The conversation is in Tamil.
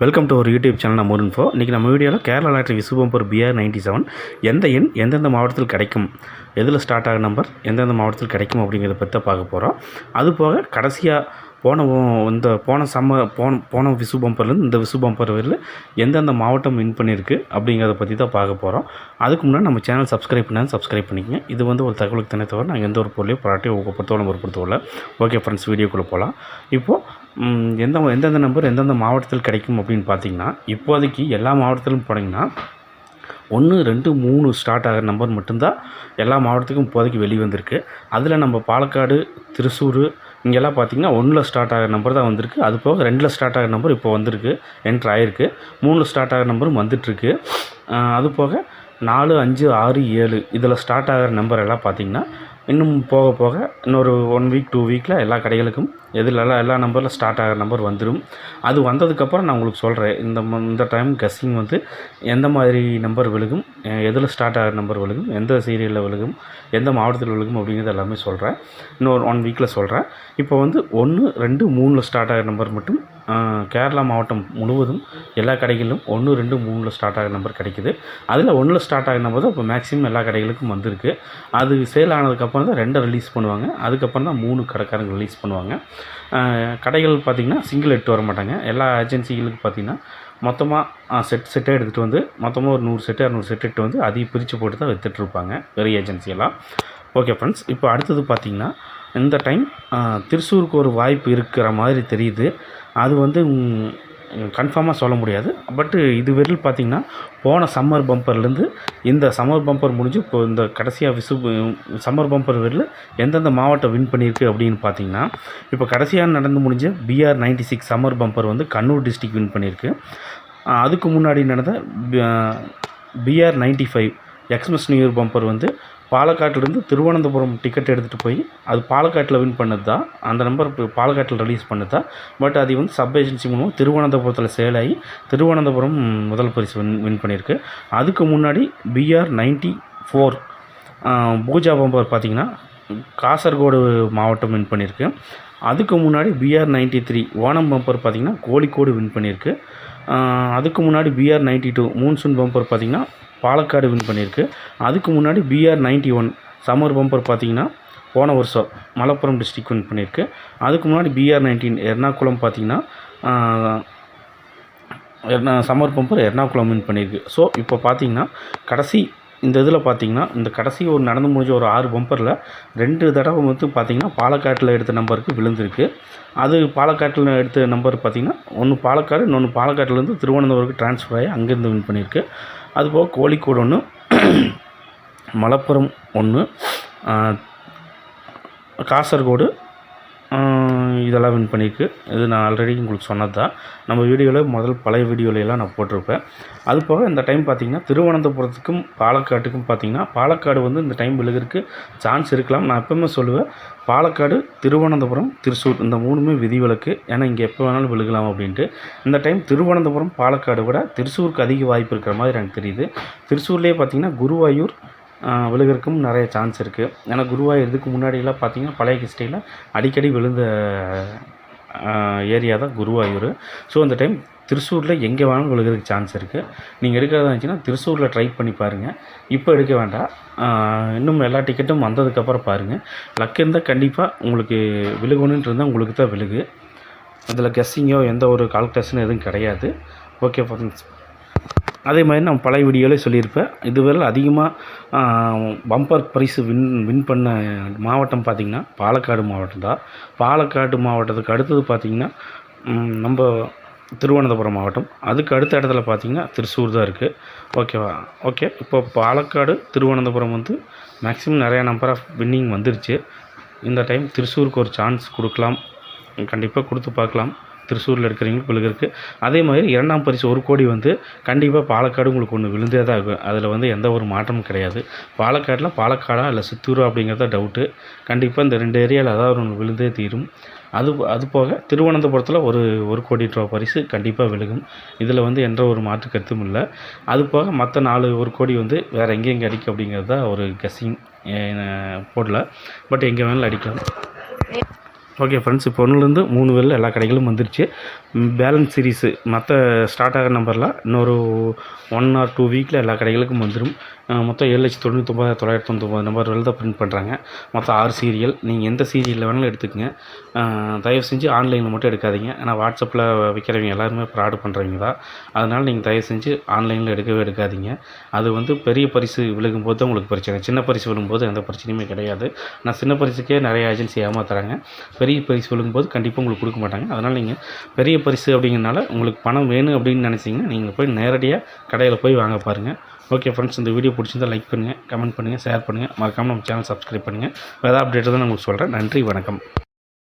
வெல்கம் டு ஒரு யூடியூப் சேனல் நம்ம இன்ஃபோ இன்றைக்கி நம்ம வீடியோவில் Kerala lottery Vishu bumper BR ninety seven எந்த எண் எந்தெந்த மாவட்டத்தில் கிடைக்கும் எதில் ஸ்டார்ட் ஆகிற நம்பர் எந்தெந்த மாவட்டத்தில் கிடைக்கும் அப்படிங்கிறத பற்றி தான் பார்க்க போகிறோம் அது போக கடைசியாக போன இந்த போன சம்ம போன போன விசு பம்பர்லேருந்து இந்த விசு பம்பர் வரையில் எந்தெந்த மாவட்டம் வின் பண்ணியிருக்கு அப்படிங்கிறத பற்றி தான் பார்க்க போகிறோம் அதுக்கு முன்னாடி நம்ம சேனல் சப்ஸ்கிரைப் பண்ணாலும் சப்ஸ்கிரைப் பண்ணிக்கங்க. இது வந்து ஒரு தகவலுக்கு தானே தவிர நாங்கள் எந்த ஒரு பொருளையும் பாராட்டி ஊக்கப்படுத்தவோ நம்ம பொறுத்தவரை ஓகே ஃப்ரெண்ட்ஸ் வீடியோக்குள்ளே போகலாம் இப்போது எந்த எந்தெந்த நம்பர் எந்தெந்த மாவட்டத்தில் கிடைக்கும் அப்படின்னு பார்த்தீங்கன்னா இப்போதைக்கு எல்லா மாவட்டத்திலும் போனீங்கன்னா ஒன்று ரெண்டு மூணு ஸ்டார்ட் ஆகிற நம்பர் மட்டும்தான் எல்லா மாவட்டத்துக்கும் இப்போதைக்கு வெளி வந்திருக்கு. அதில் நம்ம பாலக்காடு திருச்சூர் இங்கெல்லாம் பார்த்தீங்கன்னா ஒன்றில் ஸ்டார்ட் ஆகிற நம்பர் தான் வந்திருக்கு. அது போக ரெண்டில் ஸ்டார்ட் ஆகிற நம்பர் இப்போ வந்திருக்கு என்ட்ரு ஆகிருக்கு மூணில் ஸ்டார்ட் ஆகிற நம்பரும் வந்துட்டுருக்கு. அது போக நாலு அஞ்சு ஆறு ஏழு இதில் ஸ்டார்ட் ஆகிற நம்பர் எல்லாம் பார்த்தீங்கன்னா இன்னும் போக போக இன்னொரு ஒன் வீக் டூ வீக்கில் எல்லா கடைகளுக்கும் எதில் எல்லா நம்பரில் ஸ்டார்ட் ஆகிற நம்பர் வந்துடும் அது வந்ததுக்கப்புறம் நான் உங்களுக்கு சொல்கிறேன் இந்த ம- இந்த டைம் கஸ்ஸிங் வந்து எந்த மாதிரி நம்பர் விழுகும் எதில் ஸ்டார்ட் ஆகிற நம்பர் விழுகும் எந்த சீரியலில் விழுகும் எந்த மாவட்டத்தில் விழுகும் அப்படிங்கிறது எல்லாமே சொல்கிறேன் இன்னொரு ஒன் வீக்கில் சொல்கிறேன் இப்போ வந்து ஒன்று ரெண்டு மூணில் ஸ்டார்ட் ஆகிற நம்பர் மட்டும் கேரளா மாவட்டம் முழுவதும் எல்லா கடைகளிலும் ஒன்று ரெண்டு மூணில் ஸ்டார்ட் ஆகிற நம்பர் கிடைக்குது. அதில் ஒன்றில் ஸ்டார்ட் ஆகிற நம்பர் தான் இப்போ மேக்ஸிமம் எல்லா கடைகளுக்கும் வந்திருக்கு. அது சேல் ஆனதுக்கப்புறம் தான் ரெண்டை ரிலீஸ் பண்ணுவாங்க. அதுக்கப்புறம் தான் மூணு கடைக்காரங்க ரிலீஸ் பண்ணுவாங்க. கடைகள் பார்த்திங்கன்னா சிங்கிள் எடுத்து வர மாட்டாங்க. எல்லா ஏஜென்சிகளுக்கு பார்த்திங்கன்னா மொத்தமாக செட் செட்டாக எடுத்துகிட்டு வந்து மொத்தமாக ஒரு நூறு செட்டு இரநூறு செட்டு எடுத்து வந்து அதையும் பிரித்து போட்டு தான் வித்துட்டு பெரிய ஏஜென்சியெல்லாம் ஓகே ஃப்ரெண்ட்ஸ் இப்போ அடுத்தது பார்த்திங்கன்னா இந்த டைம் திருச்சூருக்கு ஒரு வாய்ப்பு இருக்கிற மாதிரி தெரியுது. அது வந்து கன்ஃபார்மாக சொல்ல முடியாது. பட்டு இது வரையில் பார்த்திங்கன்னா போன சம்மர் பம்பர்லேருந்து இந்த சம்மர் பம்பர் முடிஞ்சு இப்போ இந்த கடைசியாக விசு சம்மர் பம்பர் வரையில் எந்தெந்த மாவட்டம் வின் பண்ணியிருக்கு அப்படின்னு பார்த்தீங்கன்னா இப்போ கடைசியாக நடந்து முடிஞ்ச BR ninety six summer bumper வந்து கண்ணூர் டிஸ்ட்ரிக் வின் பண்ணியிருக்கு. அதுக்கு முன்னாடி நடந்த BR ninety five Xmas new year bumper வந்து பாலக்காட்டிலேருந்து திருவனந்தபுரம் டிக்கெட் எடுத்துகிட்டு போய் அது பாலக்காட்டில் வின் பண்ணது தான் அந்த நம்பர் இப்போ பாலக்காட்டில் ரிலீஸ் பண்ணது தான் பட் அது வந்து சப் ஏஜென்சி மூலமாக திருவனந்தபுரத்தில் சேல் ஆகி திருவனந்தபுரம் முதல் பரிசு வின் வின் பண்ணியிருக்கு. அதுக்கு முன்னாடி BR ninety four Pooja bumper பார்த்திங்கன்னா காசர்கோடு மாவட்டம் வின் பண்ணியிருக்கு. அதுக்கு முன்னாடி BR ninety three Onam bumper பார்த்திங்கன்னா கோழிக்கோடு வின் பண்ணியிருக்கு. அதுக்கு முன்னாடி BR ninety two monsoon bumper பார்த்திங்கன்னா பாலக்காடு வின் பண்ணியிருக்கு. அதுக்கு முன்னாடி BR ninety one summer bumper பார்த்திங்கன்னா போன வருஷம் மலப்புரம் டிஸ்ட்ரிக் வின் பண்ணியிருக்கு. அதுக்கு முன்னாடி பிஆர் நைன்டீன் எர்ணாகுளம் பார்த்திங்கன்னா ஆஹ் எர்ணா சம்மர் பம்பர் எர்ணாகுளம் வின் பண்ணியிருக்கு. ஸோ இப்போ பார்த்தீங்கன்னா கடைசி இந்த இதில் பார்த்தீங்கன்னா இந்த கடைசி ஒரு நடந்து முடிஞ்ச ஒரு ஆறு பம்பரில் ரெண்டு தடவை வந்து பார்த்திங்கன்னா பாலக்காட்டில் எடுத்த நம்பருக்கு விழுந்திருக்கு. அது பாலக்காட்டில் எடுத்த நம்பர் பார்த்திங்கன்னா ஒன்று பாலக்காடு இன்னொன்று பாலக்காட்டிலேருந்து திருவனந்தபுரத்துக்கு ட்ரான்ஸ்ஃபர் ஆகி அங்கேருந்து வின் பண்ணியிருக்கு. அதுபோக கோழிக்கோடு ஒன்று மலப்புரம் ஒன்று காசர்கோடு இதெல்லாம் வின் பண்ணியிருக்கு. இது நான் ஆல்ரெடி உங்களுக்கு சொன்னது தான் நம்ம வீடியோவில் முதல் பழைய வீடியோலையெல்லாம் எல்லாம் நான் போட்டிருப்பேன். அது போக இந்த டைம் பார்த்தீங்கன்னா திருவனந்தபுரத்துக்கும் பாலக்காட்டுக்கும் பார்த்தீங்கன்னா பாலக்காடு வந்து இந்த டைம் விழுகிறதுக்கு சான்ஸ் இருக்கலாம். நான் எப்போவுமே சொல்லுவேன் பாலக்காடு திருவனந்தபுரம் திருச்சூர் இந்த மூணுமே விதிவிலக்கு. ஏன்னா இங்கே எப்போ வேணாலும் விழுகலாம் அப்படின்ட்டு. இந்த டைம் திருவனந்தபுரம் பாலக்காடு விட திருச்சூருக்கு அதிக வாய்ப்பு இருக்கிற மாதிரி எனக்கு தெரியுது. திருச்சூர்லேயே பார்த்தீங்கன்னா குருவாயூர் ஆஹ் விழுகிறதுக்கும் நிறைய சான்ஸ் இருக்குது ஏன்னா குருவாயூர் இதுக்கு முன்னாடியெல்லாம் பார்த்தீங்கன்னா பழைய ஹிஸ்ட்ரியில் அடிக்கடி விழுந்த ஏரியா தான் குருவாயூர். ஸோ இந்த டைம் திருச்சூரில் எங்கே வேணாலும் விழுகிறதுக்கு சான்ஸ் இருக்குது நீங்கள் எடுக்கிறதா இருந்துச்சுன்னா திருச்சூரில் ட்ரை பண்ணி பாருங்கள் இப்போ எடுக்க வேண்டாம். இன்னும் எல்லா டிக்கெட்டும் வந்ததுக்கப்புறம் பாருங்கள் லக் இருந்தால் கண்டிப்பாக உங்களுக்கு விழுகணுன்ட்டு இருந்தால் உங்களுக்கு தான் விழுகு. அதில் கெஸ்ஸிங்கோ எந்த ஒரு கால்குலேஷனும் எதுவும் கிடையாது. ஓகே ஃபார் அதே மாதிரி நான் பழைய வீடியோவிலே சொல்லியிருப்பேன். இதுவரை அதிகமாக பம்பர் ப்ரைஸ் வின் வின் பண்ண மாவட்டம் பார்த்திங்கன்னா பாலக்காடு மாவட்டம் தான். பாலக்காடு மாவட்டத்துக்கு அடுத்தது பார்த்திங்கன்னா நம்ம திருவனந்தபுரம் மாவட்டம். அதுக்கு அடுத்த இடத்துல பார்த்திங்கன்னா திருச்சூர் தான் இருக்குது ஓகேவா? ஓகே. இப்போ பாலக்காடு திருவனந்தபுரம் வந்து மேக்ஸிமம் நிறையா நம்பர் ஆஃப் வின்னிங் வந்துருச்சு. இந்த டைம் திருச்சூருக்கு ஒரு சான்ஸ் கொடுக்கலாம். கண்டிப்பாக கொடுத்து பார்க்கலாம். திருச்சூரில் இருக்கிறவங்களுக்கு விழுகிறதுக்கு அதே மாதிரி இரண்டாம் பரிசு ஒரு கோடி வந்து கண்டிப்பாக பாலக்காடு உங்களுக்கு ஒன்று விழுந்தே தான் ஆகும் அதில் வந்து எந்த ஒரு மாற்றமும் கிடையாது. பாலக்காட்டில் பாலக்காடா இல்லை சித்தூரா அப்படிங்கிறத டவுட்டு கண்டிப்பாக இந்த ரெண்டு ஏரியாவில் அதாவது ஒன்று விழுந்தே தீரும். அது அது போக திருவனந்தபுரத்தில் ஒரு ஒரு கோடி ரூபா பரிசு கண்டிப்பாக விழுகும். இதில் வந்து எந்த ஒரு மாற்று கருத்தும் இல்லை. அது போக மற்ற நாலு ஒரு கோடி வந்து வேறு எங்கேயும் கிடைக்கும் அடிக்கும் அப்படிங்கிறது தான் ஒரு கெஸ்ஸிங் போடல. பட் எங்கே வேணாலும் அடிக்கலாம். ஓகே ஃப்ரெண்ட்ஸ் இப்போ ஒன்றுலேருந்து மூணு வேலில் எல்லா கடைகளும் வந்துருச்சு. பேலன்ஸ் சீரிஸு மற்ற ஸ்டார்ட் ஆகிற நம்பரில் இன்னொரு ஒன் ஆர் டூ வீக்கில் எல்லா கடைகளுக்கும் வந்துடும் மொத்தம் ஏழு லட்சத்தி தொண்ணூத்தொம்பது தொள்ளாயிரத்தி தொண்ணூத்தொம்பது நம்பர் வரை தான் பிரிண்ட் பண்ணுறாங்க மொத்தம் ஆறு சீரியல் நீங்கள் எந்த சீரியலில் வேணாலும் எடுத்துக்கங்க. தயவு செஞ்சு ஆன்லைனில் மட்டும் எடுக்காதீங்க. ஏன்னா வாட்ஸ்அப்பில் விற்கிறவங்க எல்லாருமே ஃப்ராடு பண்ணுறவங்க தான். அதனால் நீங்கள் தயவு செஞ்சு ஆன்லைனில் எடுக்கவே எடுக்காதீங்க. அது வந்து பெரிய பரிசு விழுகும்போது தான் உங்களுக்கு பிரச்சனை. சின்ன பரிசு விழும்போது எந்த பிரச்சனையுமே கிடையாது. நான் சின்ன பரிசுக்கே நிறைய ஏஜென்சி ஏமாத்துறாங்க. பெரிய பரிசு விழுங்கும்போது கண்டிப்பாக உங்களுக்கு கொடுக்க மாட்டாங்க. அதனால் நீங்கள் பெரிய பரிசு அப்படிங்கிறனால உங்களுக்கு பணம் வேணும் அப்படின்னு நினச்சிங்கன்னா நீங்கள் போய் நேரடியாக கடையில் போய் வாங்க பாருங்கள் ஓகே ஃப்ரெண்ட்ஸ் இந்த வீடியோ பிடிச்சிருந்தா லைக் பண்ணுங்கள் கமெண்ட் பண்ணுங்கள் ஷேர் பண்ணுங்கள் மறக்காமல் நம்ம சேனல் சப்ஸ்கிரைப் பண்ணுங்கள் வேறு அப்டேட் தான் உங்களுக்கு சொல்கிறேன் நன்றி வணக்கம்.